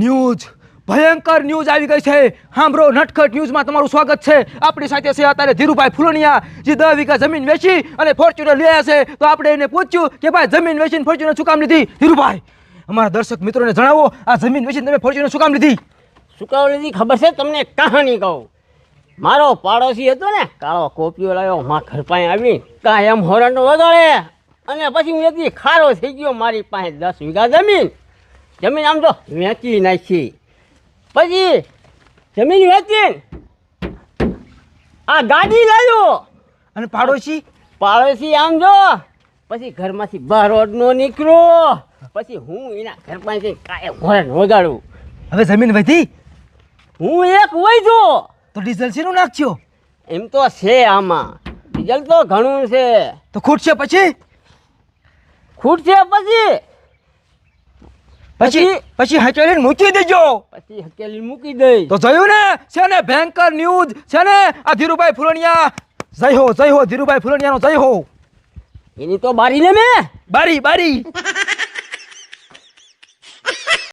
News. ભયંકર news આવી ગઈ છે. સાંભળો નટખટ ન્યૂઝમાં તમારું સ્વાગત છે. આપણી સાથે છે અત્યારે ધીરુભાઈ ફુલણિયા, જે દસ વીઘા જમીન વેચી અને ફોર્ચ્યુનર લઈ છે. તો આપણે એને પૂછ્યું કે ભાઈ, જમીન વેચીને ફોર્ચ્યુનર શું કામ લીધી? ધીરુભાઈ, અમારા દર્શક મિત્રોને જણાવો, આ જમીન વેચીને તમે ફોર્ચ્યુનર શું કામ લીધી? સુકાવલીની ખબર છે? તમને કહાની કહું. મારો પાડોશી હતો ને, કાળો કોપીઓ લાવ્યો માં ઘર પાસે આવી કાયમ હોરણ વધારે અને પછી હું એટલી ખારો થઈ ગયો, મારી પાસે દસ વીઘા જમીન. જમીન આમ તો વેચી નાખી. પછી જમીન વેચી આ ગાડી લાવ્યો અને પાડોશી? પાડોશી આમ જો. પછી ઘરમાંથી બહાર નો નીકળો. પછી હું એના ઘર પાસે કાયમ હોરણ વગાડું. હવે જમીન વધી? હું એક વહી છું તો ડીઝલ શેનું નાખજો? એમ તો છે આમાં. ડીઝલ તો ઘણું છે. તો ખૂટશે પછી? ખૂટશે પછી. પછી પછી? હકેલીને મૂકી દેજો. પછી હકેલીને મૂકી દઈ તો જોયું ને? છે ને ભયંકર ન્યૂઝ છે ને? આ ધીરુભાઈ ફુલણિયા. જય હો જય હો ધીરુભાઈ ફુલણિયાનો જય હો. એની તો બારી ને મેં. બારી બારી.